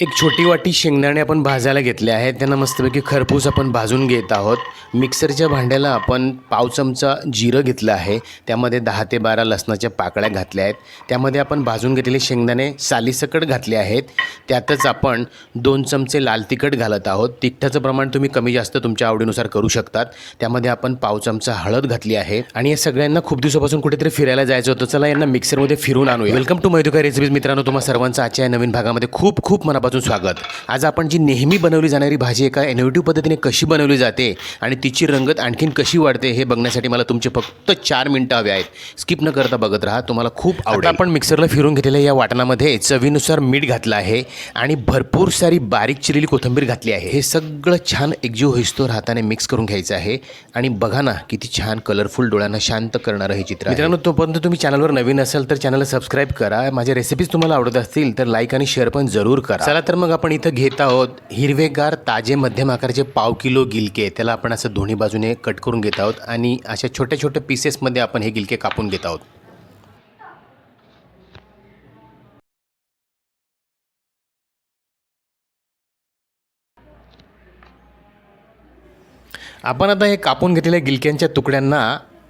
एक छोटी वाटी शेंगदाणे आपण भाजायला घेतले आहेत. त्यांना मस्तपैकी खरपूस आपण भाजून घेत आहोत. मिक्सरच्या भांड्याला आपण पाव चमचा जिरं घेतलं आहे. त्यामध्ये दहा ते बारा लसणाच्या पाकळ्या घातल्या आहेत. त्यामध्ये आपण भाजून घेतलेले शेंगदाणे सालीसकट घातले आहेत. त्यातच आपण दोन चमचे लाल तिखट घालत आहोत. तिखटाचं प्रमाण तुम्ही कमी जास्त तुमच्या आवडीनुसार करू शकतात. त्यामध्ये आपण पाव चमचा हळद घातली आहे. आणि या सगळ्यांना खूप दिवसापासून कुठेतरी फिरायला जायचं होतं. चला यांना मिक्सरमध्ये फिरून आणूया. वेलकम टू मैदुका रेसिपीज मित्रांनो तुम्हा सर्वांचा आजच्या या नवीन भागामध्ये खूप खूप मनापासून स्वागत. आज आपण जी नेहमी बनवली जाणारी भाजी एका इनोव्हेटिव्ह पद्धतीने कशी बनवली जाते आणि तिची रंगत आणखीन कशी वाढते हे बघण्यासाठी मला तुमचे फक्त चार मिनटं हवे आहेत. स्किप न करता बघत राहा तुम्हाला खूप आवडेल. आपण मिक्सरला फिरून घेतलेल्या या वाटणामध्ये चवीनुसार मीठ घातलं आहे आणि भरपूर सारी बारीक चिरलेली कोथिंबीर घातली आहे. हे सगळं छान एकजीव होईस्तोवर हाताने मिक्स करून घ्यायचं आहे. आणि बघा ना किती छान कलरफुल डोळ्यांना शांत करणारं हे चित्र. मित्रांनो तोपर्यंत तुम्ही चॅनलवर नवीन असाल तर चॅनलला सबस्क्राईब करा. माझ्या रेसिपीज तुम्हाला आवडत असतील तर लाईक आणि शेअर पण जरूर करा. चला तर मग आपण इथं घेत आहोत हिरवेगार ताजे मध्यम आकाराचे पाव किलो गिलके. त्याला आपण असं दोन्ही बाजूने कट करून घेत आहोत आणि अशा छोट्या छोट्या पीसेसमध्ये आपण हे गिलके कापून घेत आहोत. आपण आता हे कापून घेतलेल्या गिलक्यांच्या तुकड्यांना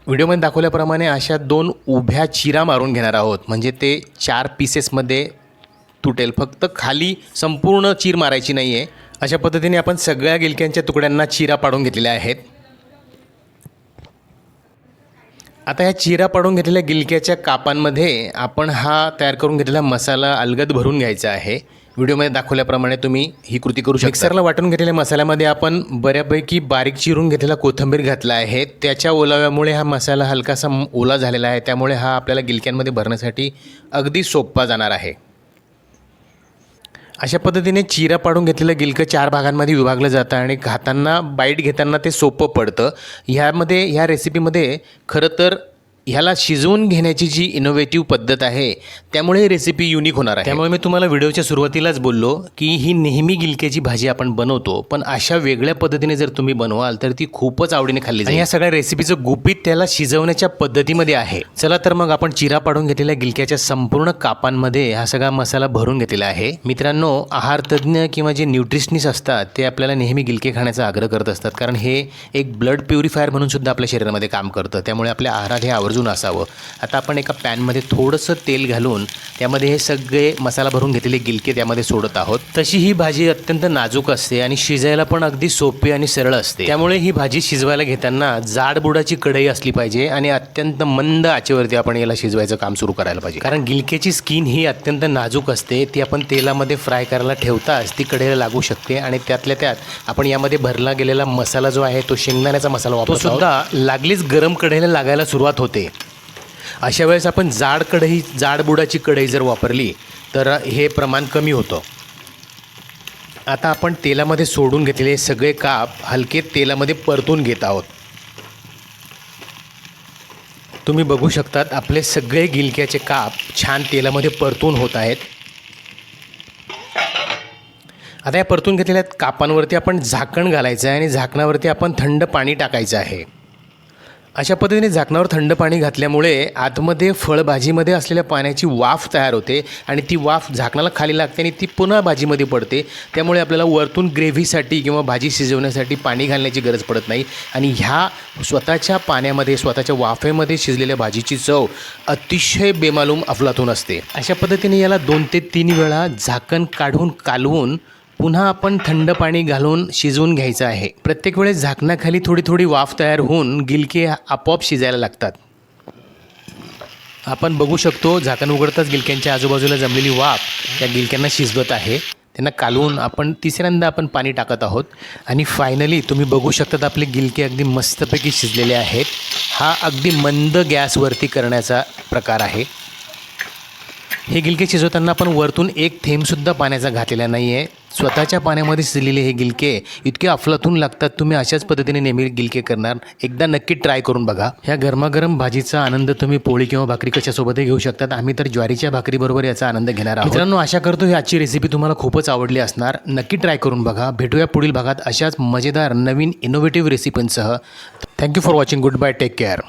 व्हिडिओमध्ये दाखवल्याप्रमाणे अशा दोन उभ्या चिरा मारून घेणार आहोत. म्हणजे ते चार पीसेसमध्ये तुटेल. फक्त खाली संपूर्ण चीर मारायची नाही आहे अशा पद्धतीने आपण सगळ्या गिलक्यांच्या तुकड्यांना चिरा पाडून घेतलेल्या आहेत. आता ह्या चिरा पाडून घेतलेल्या गिलक्याच्या कापांमध्ये आपण हा तयार करून घेतलेला मसाला अलगद भरून घ्यायचा आहे. व्हिडिओमध्ये दाखवल्याप्रमाणे तुम्ही ही कृती करू शकता. मिक्सरला वाटून घेतलेल्या मसाल्यामध्ये आपण बऱ्यापैकी बारीक चिरून घेतलेला कोथिंबीर घातला आहे. त्याच्या ओलाव्यामुळे हा मसाला हलकासा ओला झालेला आहे. त्यामुळे हा आपल्याला गिलक्यांमध्ये भरण्यासाठी अगदी सोपा जाणार आहे. अशा पद्धतीने चिरा पाडून घेतलेलं गिलकं चार भागांमध्ये विभागलं जातं आणि खाताना बाईट घेताना ते सोपं पडतं. ह्यामध्ये ह्या रेसिपीमध्ये खरं तर ह्याला शिजवून घेण्याची जी इनोव्हेटिव्ह पद्धत आहे त्यामुळे ही रेसिपी युनिक होणार आहे. त्यामुळे मी तुम्हाला व्हिडिओच्या सुरुवातीलाच बोललो की ही नेहमी गिलक्याची भाजी आपण बनवतो पण अशा वेगळ्या पद्धतीने जर तुम्ही बनवाल तर ती खूपच आवडीने खाल्ली जाईल. या सगळ्या रेसिपीचं गुपित त्याला शिजवण्याच्या पद्धतीमध्ये आहे. चला तर मग आपण चिरा पाडून घेतलेल्या गिलक्याच्या संपूर्ण कापांमध्ये हा सगळा मसाला भरून घेतलेला आहे. मित्रांनो आहार तज्ज्ञ किंवा जे न्यूट्रिशनिस्ट असतात ते आपल्याला नेहमी गिलके खाण्याचा आग्रह करत असतात कारण हे एक ब्लड प्युरिफायर म्हणून सुद्धा आपल्या शरीरामध्ये काम करतं. त्यामुळे आपल्या आहारात हे आवर्जून असावं. आता आपण एका पॅनमध्ये थोडंसं तेल घालून त्यामध्ये हे सगळे मसाला भरून घेतलेले गिलके त्यामध्ये सोडत आहोत. तशी ही भाजी अत्यंत नाजूक असते आणि शिजायला पण अगदी सोपी आणि सरळ असते. त्यामुळे ही भाजी शिजवायला घेताना जाड बुडाची कढई असली पाहिजे आणि अत्यंत मंद आचेवरती आपण याला शिजवायचं काम सुरू करायला पाहिजे. कारण गिलक्याची स्किन ही अत्यंत नाजूक असते ती आपण तेलामध्ये फ्राय करायला ठेवताच ती कढईला लागू शकते आणि त्यातल्या त्यात आपण यामध्ये भरला गेलेला मसाला जो आहे तो शेंगदाण्याचा मसाला वापरतो सुद्धा लागलीच गरम कढईला लागायला सुरुवात होते. अशा वेळेस आपण जाड कढई जाड बुडाची कढई जर वापरली तर हे प्रमाण कमी होतं. आता आपण तेलामध्ये सोडून घेतलेले सगळे काप हलके तेलामध्ये परतून घेत आहोत. तुम्ही बघू शकतात आपले सगळे गिलक्याचे काप छान तेलामध्ये परतून होत आहेत. आता या परतून घेतलेल्या कापांवरती आपण झाकण घालायचं आहे आणि झाकणावरती आपण थंड पाणी टाकायचं आहे. अशा पद्धतीने झाकणावर थंड पाणी घातल्यामुळे आतमध्ये फळभाजीमध्ये असलेल्या पाण्याची वाफ तयार होते आणि ती वाफ झाकणाला खाली लागते आणि ती पुन्हा भाजीमध्ये पडते. त्यामुळे आपल्याला वरतून ग्रेव्हीसाठी किंवा भाजी शिजवण्यासाठी पाणी घालण्याची गरज पडत नाही. आणि ह्या स्वतःच्या पाण्यामध्ये स्वतःच्या वाफेमध्ये शिजलेल्या भाजीची चव अतिशय बेमालूम अफलातून असते. अशा पद्धतीने याला दोन ते तीन वेळा झाकण काढून कालवून पुन्हा आपण थंड पाणी घालून शिजवून घ्यायचं आहे. प्रत्येक वेळेस झाकणाखाली थोडी थोडी वाफ तयार होऊन गिलके आपोआप शिजायला लागतात. आपण बघू शकतो झाकण उघडताच गिलक्यांच्या आजूबाजूला जमलेली वाफ त्या गिलक्यांना शिजवत आहे. त्यांना कालवून आपण तिसऱ्यांदा आपण पाणी टाकत आहोत. आणि फायनली तुम्ही बघू शकतात आपले गिलके अगदी मस्तपैकी शिजलेले आहेत. हा अगदी मंद गॅसवरती करण्याचा प्रकार आहे. हे गिलके शिजवताना आपण वरतून एक थेंबसुद्धा पाण्याचा घातलेला नाही आहे स्वतःच्या पाण्यामध्ये शिजलेले हे गिलके इतके अफलातून लागतात तुम्ही अशाच पद्धतीने नेहमी गिलके करणार. एकदा नक्की ट्राय करून बघा. ह्या गरमागरम भाजीचा आनंद तुम्ही पोळी किंवा भाकरी कशासोबतही घेऊ शकतात. आम्ही तर ज्वारीच्या भाकरीबरोबर याचा आनंद घेणार आहोत. मित्रांनो आशा करतो ही आजची रेसिपी तुम्हाला खूपच आवडली असणार. नक्की ट्राय करून बघा. भेटूया पुढील भागात अशाच मजेदार नवीन innovative रेसिपींसह thank you for watching goodbye take care